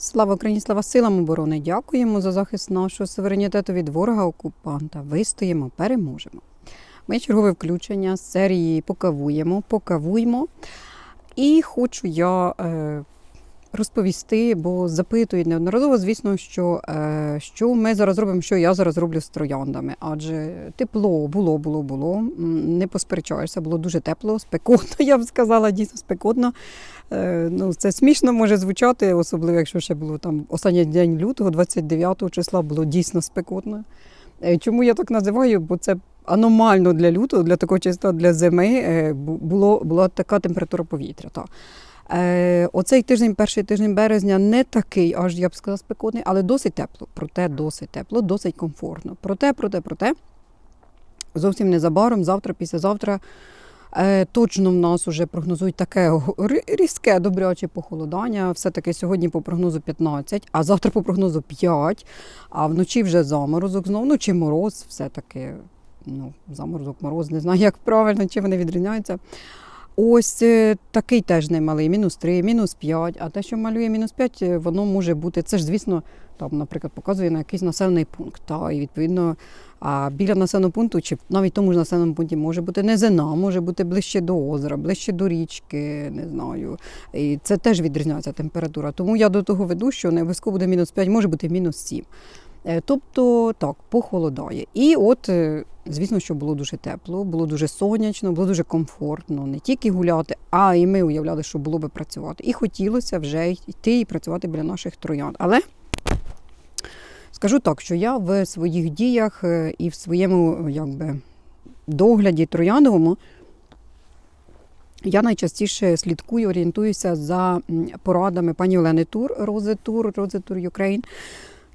Слава Україні, слава силам оборони! Дякуємо за захист нашого суверенітету від ворога окупанта. Вистоїмо, переможемо. Ми чергове включення з серії Покавуємо, покавуємо. І хочу я е, розповісти, бо запитують неодноразово, звісно, що, е, що ми зараз робимо, що я зараз роблю з трояндами. Адже тепло було, було, було. Не посперечаєшся, було дуже тепло, спекотно, я б сказала, дійсно спекотно. Е, Ну, це смішно може звучати, особливо якщо ще було там останній день лютого, 29 числа, було дійсно спекотно. Е, Чому я так називаю? Бо це аномально для лютого, для такого числа для зими було, була така температура повітря. Та. Е, Оцей тиждень, перший тиждень березня, не такий, аж я б сказала, спекотний, але досить тепло. Проте досить тепло, досить комфортно. Проте, проте, проте, зовсім незабаром, завтра, післязавтра. Е, Точно в нас вже прогнозують таке різке добряче похолодання. Все-таки сьогодні по прогнозу 15, а завтра по прогнозу 5, а вночі вже заморозок знову. Ну чи мороз, все-таки ну, заморозок, мороз, не знаю, як правильно, чи вони відрізняються. Ось е, такий теж немалий, мінус 3, мінус 5. А те, що малює мінус 5, е, воно може бути. Це ж, звісно, там, наприклад, показує на якийсь населений пункт. Та, і відповідно, а біля населеного пункту, чи навіть тому ж населеному пункті може бути низина, може бути ближче до озера, ближче до річки, не знаю. І це теж відрізняється температура. Тому я до того веду, що не обов'язково буде мінус 5, може бути мінус 7. Е, Тобто так, похолодає. І от, е, звісно, що було дуже тепло, було дуже сонячно, було дуже комфортно не тільки гуляти, а і ми уявляли, що було би працювати. І хотілося вже йти і працювати біля наших троянд. Але скажу так, що я в своїх діях е, і в своєму якби, догляді трояндовому. Я найчастіше слідкую, орієнтуюся за порадами пані Олени Тур, Рози Тур, Рози Тур.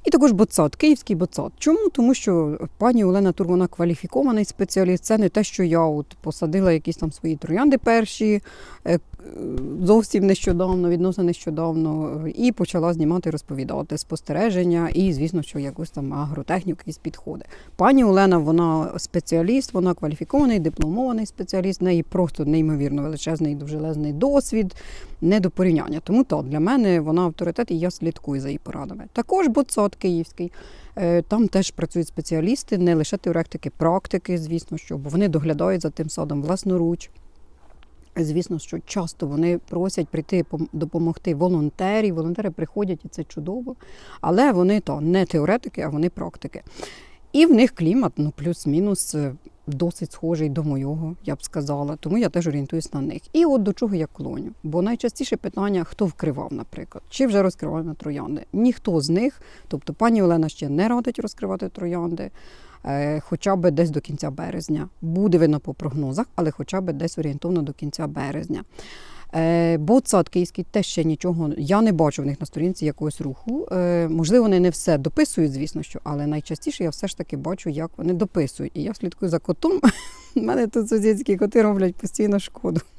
І також боцат, київський боцат. Чому? Тому що пані Олена Тур, вона кваліфікований спеціаліст. Це не те, що я от посадила якісь там свої троянди перші е, зовсім нещодавно, відносно нещодавно, і почала знімати, розповідати спостереження, і, звісно, що якусь там агротехніку, якісь підходи. Пані Олена, вона спеціаліст, вона кваліфікований, дипломований спеціаліст, в неї просто неймовірно величезний, довжелезний досвід, не до порівняння. Тому так, для мене вона авторитет, і я слідкую за її порадами. Також Боцот Київський. Е, Там теж працюють спеціалісти, не лише теоретики, практики, звісно, що бо вони доглядають за тим садом власноруч. Звісно, що часто вони просять прийти пом- допомогти волонтерів. Волонтери приходять, і це чудово. Але вони то не теоретики, а вони практики. І в них клімат, ну плюс-мінус, е, досить схожий до моєго, я б сказала. Тому я теж орієнтуюсь на них. І от до чого я клоню. Бо найчастіше питання, хто вкривав, наприклад, чи вже розкривав троянди. Ніхто з них, тобто пані Олена ще не радить розкривати троянди. Е, Хоча б десь до кінця березня. Буде видно по прогнозах, але хоча б десь орієнтовно до кінця березня. Е, Боцат київський теж ще нічого. Я не бачу в них на сторінці якогось руху. Е, Можливо, вони не все дописують, звісно, що, але найчастіше я все ж таки бачу, як вони дописують. І я слідкую за котом. У мене тут сусідські коти роблять постійно шкоду.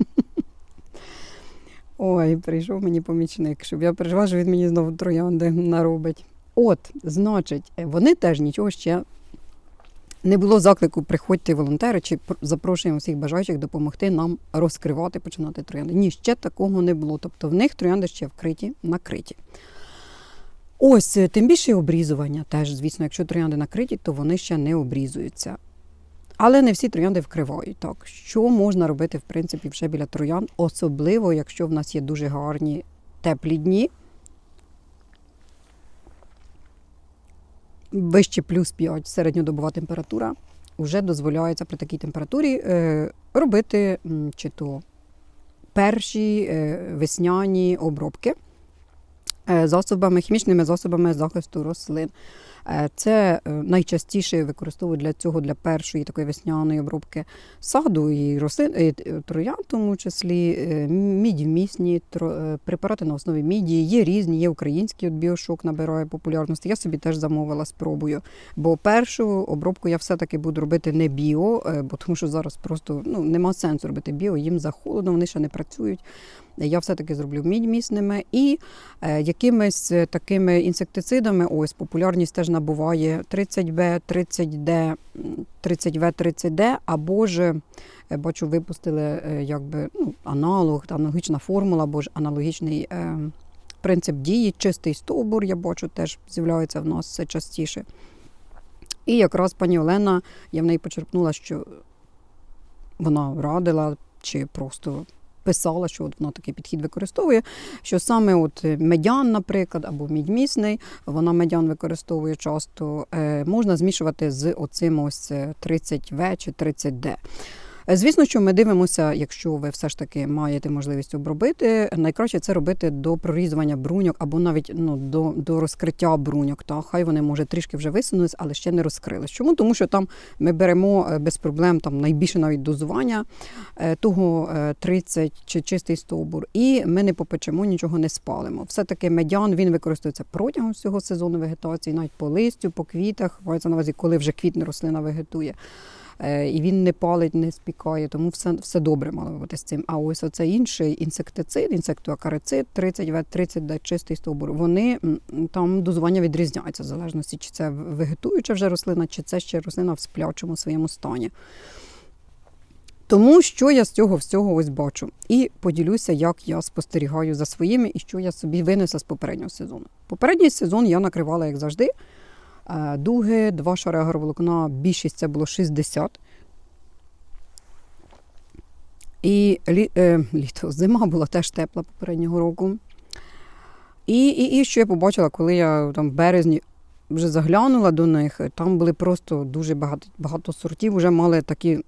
Ой, прийшов мені помічник, щоб я переживала, що він мені знову троянди наробить. От, значить, вони теж нічого ще не було заклику приходьте волонтери чи пр- запрошуємо всіх бажаючих допомогти нам розкривати, починати троянди. Ні, ще такого не було. Тобто в них троянди ще вкриті, накриті. Ось, е, тим більше обрізування теж, звісно, якщо троянди накриті, то вони ще не обрізуються. Але не всі троянди вкривають. Так, що можна робити, в принципі, вже біля троянд, особливо, якщо в нас є дуже гарні теплі дні. Вище плюс 5 середньодобова температура вже дозволяється при такій температурі е, робити чи то перші е, весняні обробки е, засобами, хімічними засобами захисту рослин. Е, Це е, найчастіше використовують для цього для першої такої весняної обробки саду і рослин, і е, троян, в тому числі мідівмісні препарати на основі міді. Є різні, є український от біошок набирає популярності. Я собі теж замовила спробую. Бо першу обробку я все-таки буду робити не біо, бо тому що зараз просто ну, нема сенсу робити біо, їм за холодно, вони ще не працюють. Я все-таки зроблю мідьмісними і е, якимись такими інсектицидами. Ось популярність теж набуває 30Б, 30D, м, 30В, 30D, або ж е, бачу, випустили е, якби ну, аналог, аналогічна формула, або ж аналогічний. Принцип дії, чистий стовбур, я бачу, теж з'являється в нас все частіше. І якраз пані Олена, я в неї почерпнула, що вона радила чи просто писала, що от вона такий підхід використовує, що саме от медян, наприклад, або мідьмісний, вона медян використовує часто, е, можна змішувати з оцим ось 30В чи 30D. Е, Звісно, що ми дивимося, якщо ви все ж таки маєте можливість обробити, найкраще це робити до прорізування бруньок або навіть ну, до, до розкриття бруньок. Та хай вони може трішки вже висунулись, але ще не розкрились. Чому? Тому що там ми беремо е, без проблем там найбільше навіть дозування е, того е, 30 чи чистий стовбур, і ми не попечемо, нічого не спалимо. Все-таки медян він використовується протягом всього сезону вегетації, навіть по листю, по квітах, мається на увазі, коли вже квітне рослина вегетує. Е, і він не палить, не спікає, тому все, все добре мало бути з цим. А ось оцей інший інсектицид, інсектоакарицид, 30 в 30 да, чистий стовбур, вони там дозування відрізняються в залежності, чи це вегетуюча вже рослина, чи це ще рослина в сплячому своєму стані. Тому що я з цього всього ось бачу. І поділюся, як я спостерігаю за своїми і що я собі винесла з попереднього сезону. Попередній сезон я накривала, як завжди, дуги, два шари агроволокна, більшість це було 60. І лі, е, літо, зима була теж тепла попереднього року. І, і, і що я побачила, коли я там в березні вже заглянула до них, там були просто дуже багато, багато сортів, вже мали такі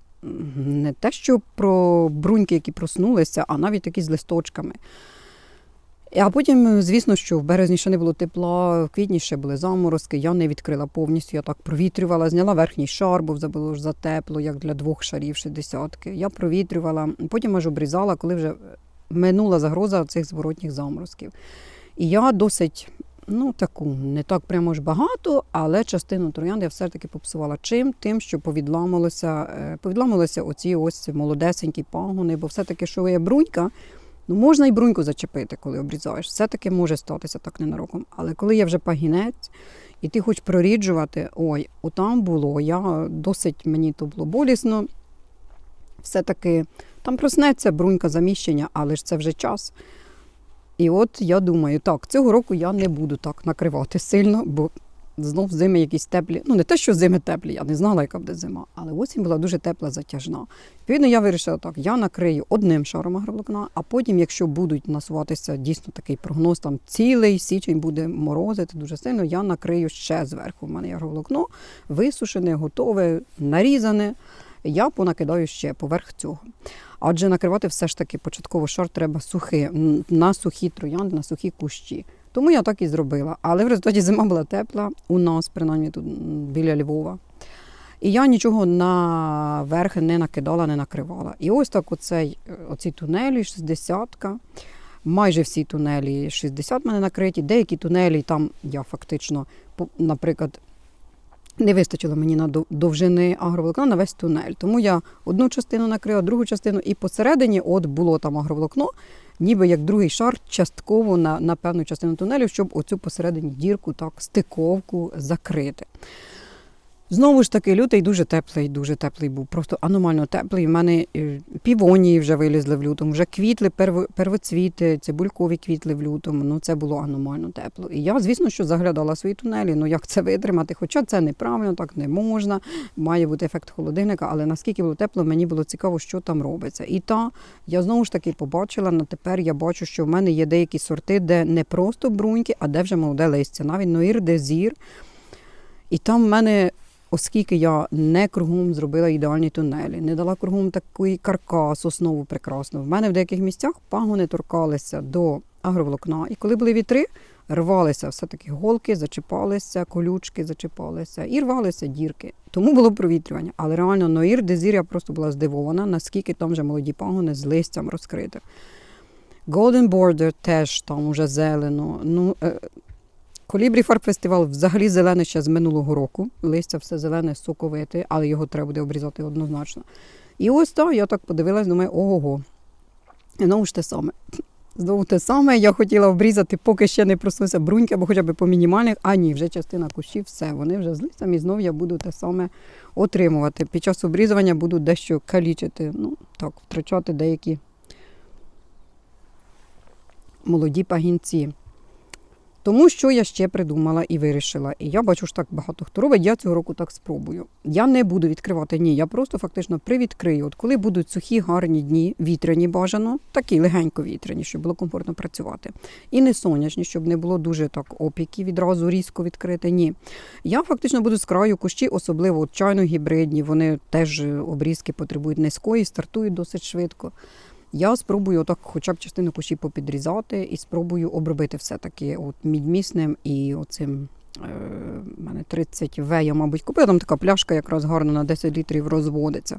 не те, що про бруньки, які проснулися, а навіть такі з листочками. А потім, звісно, що в березні ще не було тепла, в квітні ще були заморозки. Я не відкрила повністю, я так провітрювала, зняла верхній шар, бо вже було ж затепло, як для двох шарів 60 Я провітрювала, потім аж обрізала, коли вже минула загроза цих зворотніх заморозків. І я досить, ну таку, не так прямо ж багато, але частину троянд я все ж таки попсувала чим? Тим, що повідламалося, е, повідламалися оці ось молодесенькі пагони, бо все-таки, що є брунька, Ну, можна і бруньку зачепити, коли обрізаєш. Все-таки може статися так ненароком. Але коли є вже пагінець, і ти хочеш проріджувати, ой, отам було, я досить мені то було болісно. Все-таки там проснеться брунька заміщення, але ж це вже час. І от я думаю, так, цього року я не буду так накривати сильно, бо знов зими якісь теплі. Ну, не те, що зими теплі, я не знала, яка буде зима, але осінь була дуже тепла, затяжна. Відповідно, я вирішила так: я накрию одним шаром агроволокна, а потім, якщо будуть насуватися дійсно такий прогноз, там цілий січень буде морозити дуже сильно, я накрию ще зверху. У мене є висушене, готове, нарізане. Я понакидаю ще поверх цього. Адже накривати все ж таки початково шар треба сухий, м, на сухі троянди, на сухі кущі. Тому я так і зробила. Але в результаті зима була тепла у нас, принаймні тут біля Львова. І я нічого наверх не накидала, не накривала. І ось так оцей, е, оці тунелі, 60-ка, майже всі тунелі 60 мене накриті. Деякі тунелі там я фактично, наприклад, не вистачило мені на довжини агроволокна на весь тунель. Тому я одну частину накрила, другу частину, і посередині от було там агроволокно, ніби як другий шар частково на, на певну частину тунелю, щоб оцю посередині дірку, так, стиковку закрити. Знову ж таки, лютий дуже теплий, дуже теплий був, просто аномально теплий. У мене е, півонії вже вилізли в лютому, вже квітли, перво- первоцвіти, цибулькові квітли в лютому. Ну це було аномально тепло. І я, звісно, що заглядала свої тунелі. Ну як це витримати? Хоча це неправильно, так не можна. Має бути ефект холодильника, але наскільки було тепло, мені було цікаво, що там робиться. І та я знову ж таки побачила. На тепер я бачу, що в мене є деякі сорти, де не просто бруньки, а де вже молоде листя. Навіть Ноїр Дезір. І там в мене оскільки я не кругом зробила ідеальні тунелі, не дала кругом такий каркас, основу прекрасну. В мене в деяких місцях пагони торкалися до агроволокна. І коли були вітри, рвалися все-таки голки, зачіпалися, колючки зачіпалися і рвалися дірки. Тому було провітрювання. Але реально Ноїр Дезір я просто була здивована, наскільки там вже молоді пагони з листям розкрити. Golden Border теж там уже зелено. Ну, е, Колібрі Фарб фестивал взагалі зелене ще з минулого року. Листя все зелене, соковите, але його треба буде обрізати однозначно. І ось так, я так подивилась, думаю, ого. І знову ж те саме. Знову те саме, я хотіла обрізати, поки ще не проснувся бруньки, або хоча б по мінімальних, а ні, вже частина кущів, все, вони вже з листям, і знову я буду те саме отримувати. Під час обрізування буду дещо калічити, ну так, втрачати деякі молоді пагінці. Тому що я ще придумала і вирішила. І я бачу, що так багато хто робить. Я цього року так спробую. Я не буду відкривати ні. Я просто фактично привідкрию. От коли будуть сухі, гарні дні, вітряні бажано, такі легенько вітряні, щоб було комфортно працювати. І не сонячні, щоб не було дуже так опіків відразу різко відкрити. Ні. Я фактично буду з краю кущі, особливо от чайно-гібридні. Вони теж е, обрізки потребують низької, стартують досить швидко. Я спробую отак хоча б частину кущі попідрізати і спробую обробити все-таки от мідмісним і оцим. е, У мене 30 В, я, мабуть, купила. Там така пляшка якраз гарно на 10 літрів розводиться.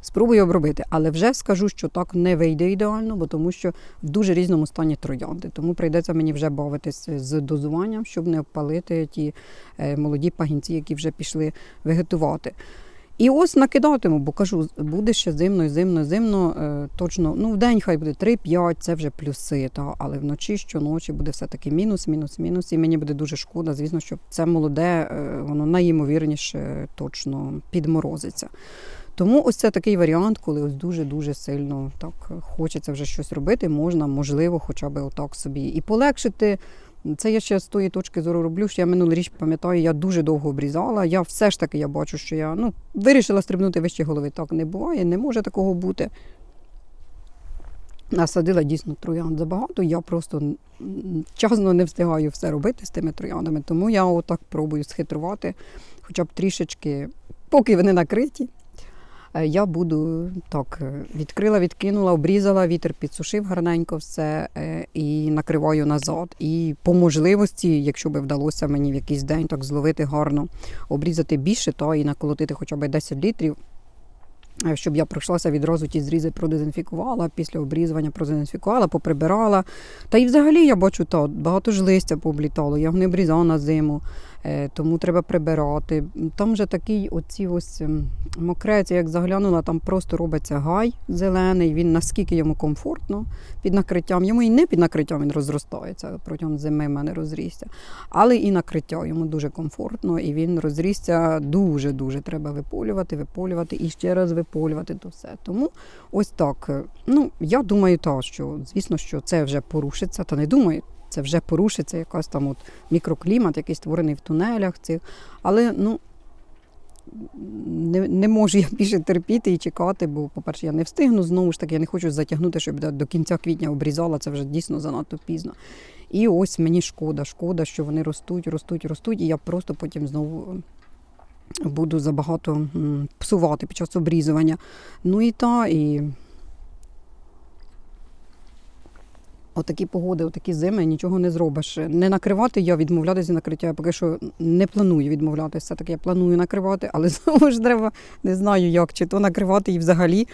Спробую обробити, але вже скажу, що так не вийде ідеально, бо тому що в дуже різному стані троянди. Тому прийдеться мені вже бавитись з дозуванням, щоб не обпалити ті е, молоді пагінці, які вже пішли вегетувати. І ось накидатиму, бо кажу, буде ще зимно, зимно, зимно. Е, точно, ну в день хай буде 3-5, це вже плюси. Та, але вночі щоночі буде все-таки мінус, мінус, мінус. І мені буде дуже шкода, звісно, що це молоде, е, воно найімовірніше точно підморозиться. Тому ось це такий варіант, коли ось дуже-дуже сильно так хочеться вже щось робити, можна, можливо, хоча б отак собі і полегшити. Це я ще з тої точки зору роблю, що я минулу річ пам'ятаю, я дуже довго обрізала. Я все ж таки я бачу, що я ну, вирішила стрибнути вище голови. Так не буває, не може такого бути. Насадила дійсно троянд забагато, я просто часно не встигаю все робити з тими трояндами, тому я отак пробую схитрувати, хоча б трішечки, поки вони накриті. Е, Я буду так е, відкрила, відкинула, обрізала, вітер підсушив гарненько все е, і накриваю назад. І по можливості, якщо би вдалося мені в якийсь день так зловити гарно, обрізати більше, то і наколотити хоча б 10 літрів. Щоб я пройшлася відразу ті зрізи продезінфікувала, після обрізування продезінфікувала, поприбирала. Та і взагалі я бачу, та, багато ж листя пооблітало, я не обрізала на зиму, тому треба прибирати. Там вже такий оці ось ем, мокрець, як заглянула, там просто робиться гай зелений, він наскільки йому комфортно під накриттям. Йому і не під накриттям він розростається, протягом зими в мене розрісся. Але і накриття йому дуже комфортно, і він розрісся дуже-дуже. Треба виполювати, виполювати і ще раз виполювати то все. Тому ось так. е, Ну, я думаю, та, що звісно, що це вже порушиться, та не думаю. Це вже порушиться якась там от мікроклімат, який створений в тунелях цих. Але ну не, не можу я більше терпіти і чекати, бо, по-перше, я не встигну. Знову ж таки, я не хочу затягнути, щоб до- кінця квітня обрізала. Це вже дійсно занадто пізно. І ось мені шкода, шкода, що вони ростуть, ростуть, ростуть, і я просто потім знову буду забагато псувати під час обрізування. Ну і та, і Отакі погоди, отакі зими, нічого не зробиш. Не накривати я відмовлятися накриття. Я поки що не планую відмовлятися. Все-таки я планую накривати, але знову ж треба, не знаю як, чи то накривати і взагалі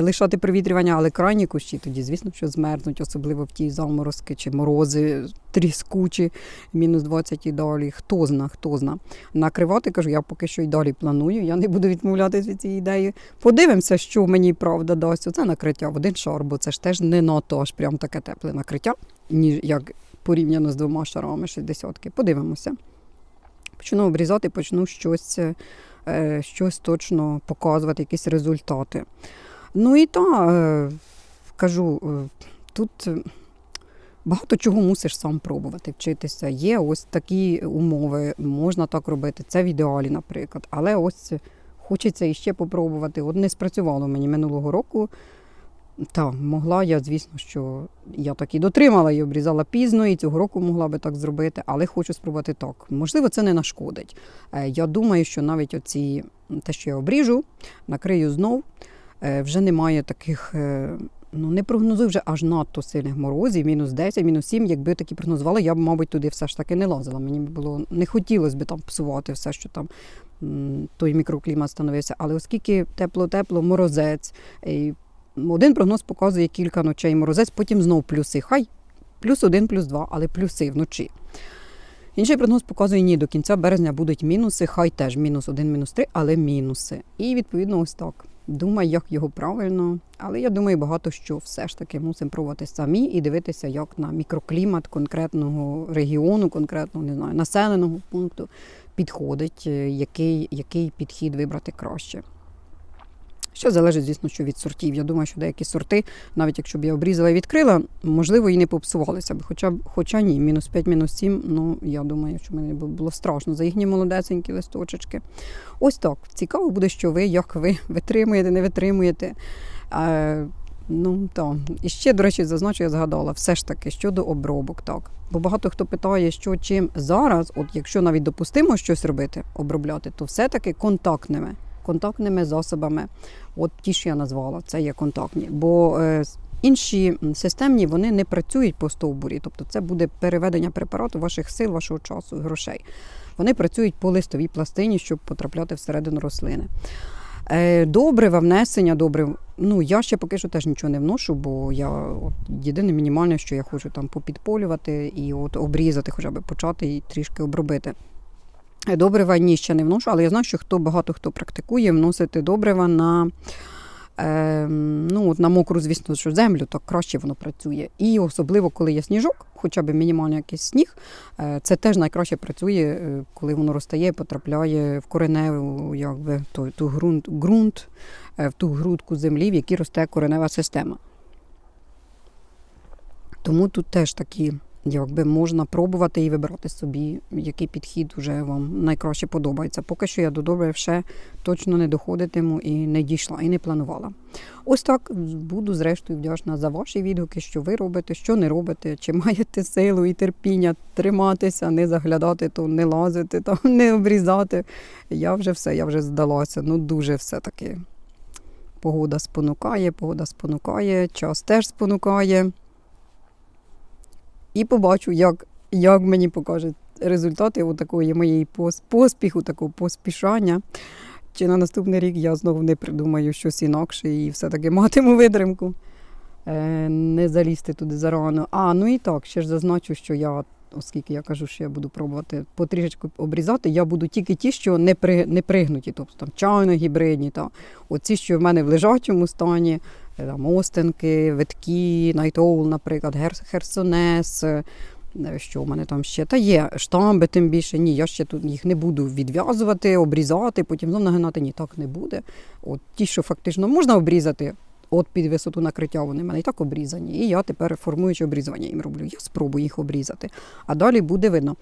лишати провітрювання, але крайні кущі тоді, звісно, що змерзнуть, особливо в ті заморозки чи морози тріскучі, мінус 20 і далі. Хто зна, хто зна. Накривати, кажу, я поки що й далі планую. Я не буду відмовлятися від цієї ідеї. Подивимося, що мені правда дасть. Оце накриття в один шар, бо це ж теж не надто аж прям таке тепле накриття, ніж як порівняно з двома шарами 60-ки. Подивимося. Почну обрізати, почну щось, е, щось точно показувати, якісь результати. Ну і та, е, кажу, е, тут. е, Багато чого мусиш сам пробувати, вчитися. Є ось такі умови, можна так робити. Це в ідеалі, наприклад. Але ось хочеться іще попробувати. От не спрацювало мені минулого року. Та, могла я, звісно, що я так і дотримала і обрізала пізно, і цього року могла би так зробити, але хочу спробувати так. Можливо, це не нашкодить. Я думаю, що навіть оці, те, що я обріжу, накрию знов, вже немає таких. е, Ну, не прогнозую вже аж надто сильних морозів, мінус 10, мінус 7. Якби такі прогнозували, я б, мабуть, туди все ж таки не лазила. Мені було не хотілося б там псувати все, що там той мікроклімат становився. Але оскільки тепло-тепло, морозець, і один прогноз показує кілька ночей морозець, потім знов плюси. Хай плюс один, плюс два, але плюси вночі. Інший прогноз показує, ні, до кінця березня будуть мінуси, хай теж мінус один, мінус три, але мінуси. І відповідно ось так. Думаю, як його правильно. Але я думаю, багато що все ж таки мусимо пробувати самі і дивитися, як на мікроклімат конкретного регіону, конкретного не знаю, населеного пункту підходить, е, який, який підхід вибрати краще. Ще залежить, звісно, що від сортів. Я думаю, що деякі сорти, навіть якщо б я обрізала і відкрила, можливо, і не попсувалися б. Хоча, б- хоча ні, мінус 5, мінус 7, ну я думаю, що мені було страшно за їхні молодесенькі листочечки. Ось так. Цікаво буде, що ви, як ви витримуєте, не витримуєте. Е, ну так. І ще, до речі, зазначу, я згадала, все ж таки щодо обробок, так. Бо багато хто питає, що чим зараз, от якщо навіть допустимо щось робити, обробляти, то все-таки контактними, контактними засобами. От ті, що я назвала, це є контактні. Бо е, інші системні вони не працюють по стовбурі, тобто це буде переведення препарату ваших сил, вашого часу, грошей. Вони працюють по листовій пластині, щоб потрапляти всередину рослини. Е, Добрива, внесення добрив. Ну, я ще поки що теж нічого не вношу, бо я от, єдине мінімальне, що я хочу там попідполювати і от обрізати, хоча б почати і трішки обробити. Добрива ні, ще не вношу, але я знаю, що хто багато хто практикує вносити добрива на, е, ну, на мокру, звісно, що землю, так краще воно працює. І особливо, коли є сніжок, хоча б мінімальний якийсь сніг, е, це теж найкраще працює, е, коли воно розтає, потрапляє в кореневу, якби той, ту ґрунт, ґрунт, е, в ту грудку землі, в якій росте коренева система. Тому тут теж такі, якби можна пробувати і вибирати собі, який підхід вже вам найкраще подобається. Поки що я до добрив ще точно не доходитиму і не дійшла, і не планувала. Ось так буду зрештою вдячна за ваші відгуки, що ви робите, що не робите, чи маєте силу і терпіння триматися, не заглядати, то не лазити, то не обрізати. Я вже все, я вже здалася. Ну дуже все таки. Погода спонукає, погода спонукає, час теж спонукає. І побачу, як, як мені покажуть результати от такої моєї поспіху, такого поспішання. Чи на наступний рік я знову не придумаю щось інакше і все-таки матиму витримку. Е, не залізти туди зарано. А, ну і так, ще ж зазначу, що я, оскільки я кажу, що я буду пробувати потрішечку обрізати, я буду тільки ті, що не, при, не пригнуті, тобто там чайно гібридні, та оці, що в мене в лежачому стані, там остенки, витки, найтоул, наприклад, херсонес. е, Що в мене там ще? Та є штамби, тим більше. Ні, я ще тут їх не буду відв'язувати, обрізати, потім знов нагинати. Ні, так не буде. От ті, що фактично можна обрізати, от під висоту накриття вони в мене і так обрізані. І я тепер формуючи обрізування їм роблю. Я спробую їх обрізати, а далі буде видно.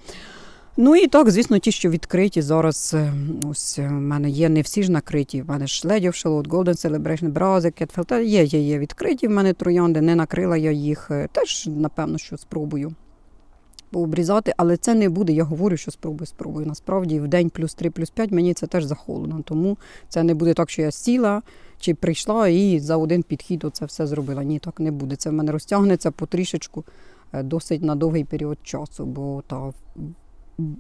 Ну і так, звісно, ті, що відкриті зараз, е, ось е, в мене є не всі ж накриті. В мене ж of Charlotte, Golden Celebration, Brazil, Catfield, та є, є, є відкриті в мене троянди, не накрила я їх. е, Теж, напевно, що спробую пообрізати, але це не буде. Я говорю, що спробую, спробую. Насправді в день плюс 3, плюс 5 мені це теж захолодно. Тому це не буде так, що я сіла чи прийшла і за один підхід оце все зробила. Ні, так не буде. Це в мене розтягнеться потрішечку досить на довгий період часу, бо та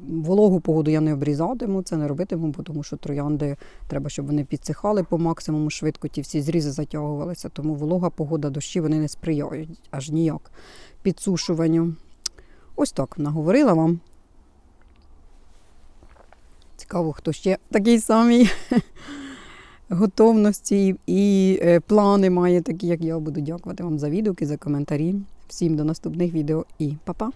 вологу погоду я не обрізатиму, це не робитиму, бо тому що троянди треба, щоб вони підсихали по максимуму швидко, ті всі зрізи затягувалися. Тому волога погода, дощі вони не сприяють аж ніяк підсушуванню. Ось так наговорила вам. Цікаво, хто ще такий самий готовності і е, плани має, такі, як я. Буду дякувати вам за відгуки, за коментарі. Всім до наступних відео і па-па!